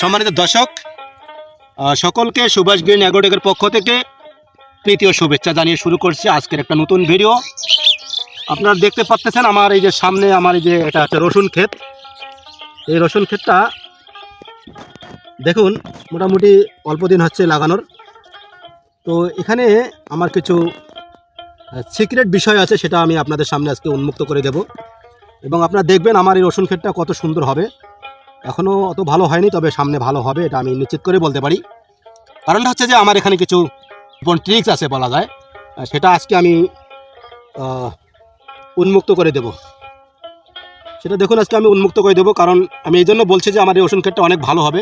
সম্মানিত দর্শক সকলকে সুভাষ গ্রিন অ্যাগ্রোটেকের পক্ষ থেকে তৃতীয় শুভেচ্ছা জানিয়ে শুরু করছি আজকের একটা নতুন ভিডিও। আপনারা দেখতে পাচ্ছেন আমার এই যে সামনে আমার এই যে এটা হচ্ছে রসুন ক্ষেত। এই রসুন ক্ষেতটা দেখুন, মোটামুটি অল্প দিন হচ্ছে লাগানোর। তো এখানে আমার কিছু সিক্রেট বিষয় আছে, সেটা আমি আপনাদের সামনে আজকে উন্মুক্ত করে দেব। এবং আপনারা দেখবেন আমার এই রসুন ক্ষেতটা কত সুন্দর হবে। এখনও অত ভালো হয়নি, তবে সামনে ভালো হবে, এটা আমি নিশ্চিত করে বলতে পারি। কারণটা হচ্ছে যে, আমার এখানে কিছু ট্রিক্স আছে বলা যায়। সেটা আজকে আমি উন্মুক্ত করে দেব। সেটা দেখুন, আজকে আমি উন্মুক্ত করে দেবো, কারণ আমি এই জন্য বলছি যে, আমার এই রসুন ক্ষেতটা অনেক ভালো হবে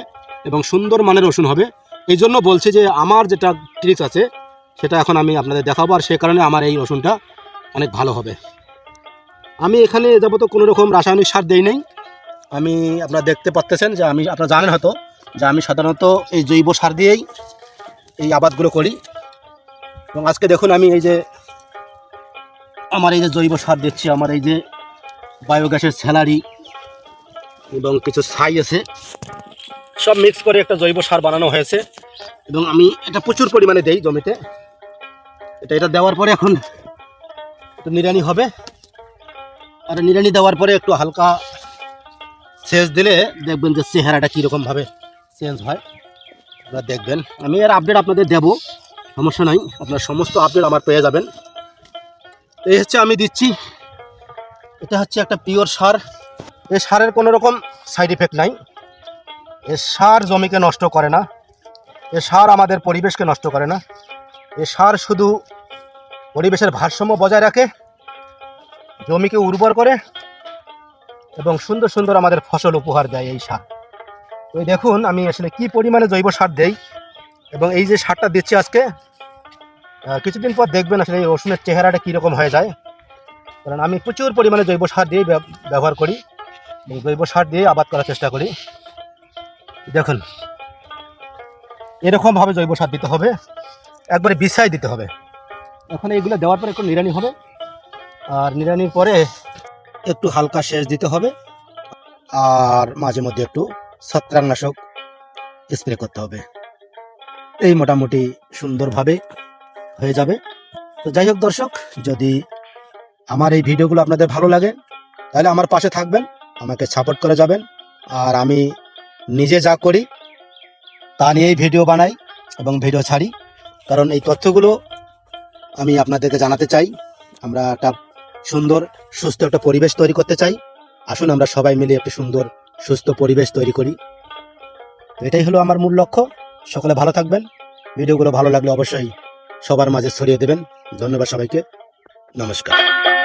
এবং সুন্দর মানের রসুন হবে। এই জন্য বলছি যে, আমার যেটা ট্রিক্স আছে সেটা এখন আমি আপনাদের দেখাবো, আর সে কারণে আমার এই রসুনটা অনেক ভালো হবে। আমি এখানে যাবত কোনো রকম রাসায়নিক সার দেই নেই। আমি, আপনারা দেখতে পাচ্তেছেন যে আমি, আপনারা জানেন হয়তো যে আমি সাধারণত এই জৈব সার দিয়েই এই আবাদগুলো করি। এবং আজকে দেখুন আমি এই যে আমার এই যে জৈব সার দিচ্ছি, আমার এই যে বায়োগ্যাসের স্যালারি এবং কিছু ছাই আছে, সব মিক্স করে একটা জৈব সার বানানো হয়েছে। এবং আমি এটা প্রচুর পরিমাণে দেই জমিতে। এটা এটা দেওয়ার পরে এখন একটু নিড়ানি হবে। আর নিড়ানি দেওয়ার পরে একটু হালকা সেচ দিলে দেখবেন যে চেহারাটা কীরকমভাবে চেঞ্জ হয়। আপনারা দেখবেন, আমি এর আপডেট আপনাদের দেব, সমস্যা নাই, আপনার সমস্ত আপডেট আমার পেয়ে যাবেন। এই হচ্ছে আমি দিচ্ছি, এটা হচ্ছে একটা পিওর সার। এই সারের কোনো রকম সাইড ইফেক্ট নাই। এ সার জমিকে নষ্ট করে না। এ সার আমাদের পরিবেশকে নষ্ট করে না। এ সার শুধু পরিবেশের ভারসাম্য বজায় রাখে, জমিকে উর্বর করে এবং সুন্দর সুন্দর আমাদের ফসল উপহার দেয় এই সার। তো দেখুন আমি আসলে কি পরিমাণে জৈব সার দেই এবং এই যে সারটা দিচ্ছি আজকে কিছুদিন পর দেখবেন আসলে এই রসুনের চেহারাটা কীরকম হয়ে যায়। কারণ আমি প্রচুর পরিমাণে জৈব সার দিয়ে ব্যবহার করি, এবং জৈব সার দিয়ে আবাদ করার চেষ্টা করি। দেখুন, এরকমভাবে জৈব সার দিতে হবে। একবারে বিছাই দিতে হবে। এখন এইগুলো দেওয়ার পরে একটু নিড়ানি হবে। আর নিড়ানির পরে একটু হালকা সেচ দিতে হবে। আর মাঝে মধ্যে একটু ছত্রাকনাশক স্প্রে করতে হবে। এই মোটামুটি সুন্দরভাবে হয়ে যাবে। তো যাই হোক দর্শক, যদি আমার এই ভিডিওগুলো আপনাদের ভালো লাগে, তাহলে আমার পাশে থাকবেন, আমাকে সাপোর্ট করে যাবেন। আর আমি নিজে যা করি, তা নিয়েই ভিডিও বানাই এবং ভিডিও ছাড়ি। কারণ এই তথ্যগুলো আমি আপনাদেরকে জানাতে চাই। আমরা একটা সুন্দর, সুস্থ একটা পরিবেশ তৈরি করতে চাই। আসুন আমরা সবাই মিলে একটি সুন্দর, সুস্থ পরিবেশ তৈরি করি। এটাই হলো আমার মূল লক্ষ্য। সকলে ভালো থাকবেন। ভিডিওগুলো ভালো লাগলে অবশ্যই সবার মাঝে ছড়িয়ে দেবেন। ধন্যবাদ সবাইকে। নমস্কার।